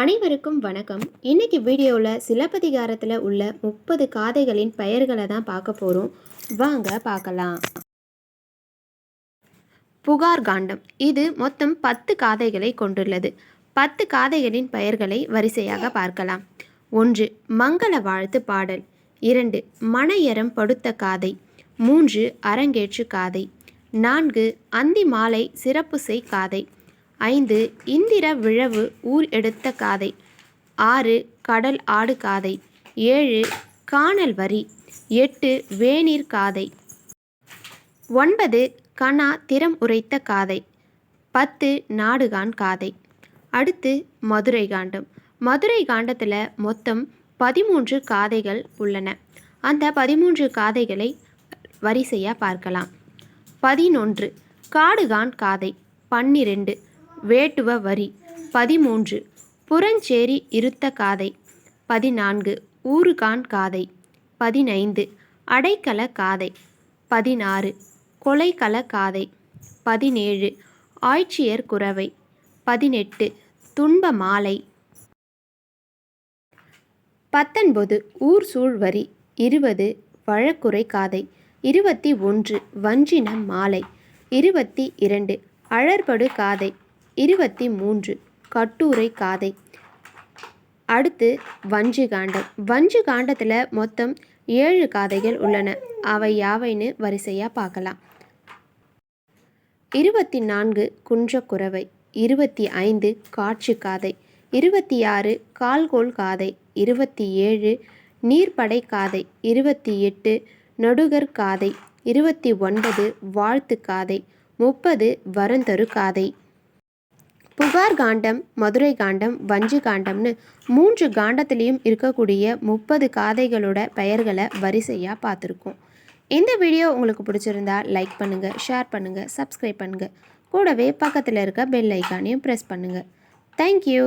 அனைவருக்கும் வணக்கம். இன்னைக்கு வீடியோவில் சிலப்பதிகாரத்தில் உள்ள முப்பது காதைகளின் பெயர்களை தான் பார்க்க போகிறோம் வாங்க பார்க்கலாம் புகார் காண்டம். இது மொத்தம் பத்து காதைகளை கொண்டுள்ளது. பத்து காதைகளின் பெயர்களை வரிசையாக பார்க்கலாம். ஒன்று மங்கள வாழ்த்து பாடல். இரண்டு மணையரம் படுத்த காதை. மூன்று அரங்கேற்று காதை. நான்கு அந்தி மாலை சிறப்பு செய் காதை. ஐந்து இந்திர விழவு ஊர் எடுத்த காதை. ஆறு கடல் ஆடு காதை. ஏழு காணல் வரி. எட்டு வேநீர் காதை. ஒன்பது கணா திறம் உரைத்த காதை. பத்து நாடுகான் காதை. அடுத்து மதுரை காண்டம். மதுரை காண்டத்தில் மொத்தம் பதிமூன்று காதைகள் உள்ளன. அந்த பதிமூன்று காதைகளை வரிசையாக பார்க்கலாம். பதினொன்று காடுகான் காதை. பன்னிரெண்டு வேட்டுவ வரி. பதிமூன்று. புறஞ்சேரி இருத்த காதை. பதினான்கு. ஊறுகான் காதை. பதினைந்து. அடைக்கல காதை. பதினாறு. கொலைக்கல காதை. பதினேழு. ஆய்ச்சியர் குறவை. பதினெட்டு. துன்ப மாலை. பத்தொன்பது. ஊர் சூழ் வரி. இருபது. வழக்குரை காதை. இருபத்தி ஒன்று. வஞ்சின மாலை. இருபத்தி இரண்டு. அழற்படு காதை. இருபத்தி மூன்று. கட்டுரை காதை. அடுத்து வஞ்சு காண்டம் வஞ்சு காண்டத்தில் மொத்தம் ஏழு காதைகள் உள்ளன. அவை யாவைன்னு வரிசையாக பார்க்கலாம். இருபத்தி நான்கு குன்றக்குறவை. இருபத்தி ஐந்து காட்சி காதை இருபத்தி ஆறு கால்கோல் காதை. இருபத்தி ஏழு நீர்ப்படை காதை. இருபத்தி எட்டு நடுகர் காதை. இருபத்தி ஒன்பது வாழ்த்து காதை. முப்பது வரந்தரு காதை. புகார் காண்டம் மதுரை காண்டம் வஞ்சு காண்டம்னு மூன்று காண்டத்துலேயும் இருக்கக்கூடிய முப்பது காதைகளோட பெயர்களை வரிசையாக பார்த்துருக்கோம். இந்த வீடியோ உங்களுக்கு பிடிச்சிருந்தா லைக் பண்ணுங்கள் ஷேர் பண்ணுங்கள் சப்ஸ்கிரைப் பண்ணுங்கள் கூடவே பக்கத்தில் இருக்க பெல் ஐக்கானையும் ப்ரெஸ் பண்ணுங்கள் தேங்க்யூ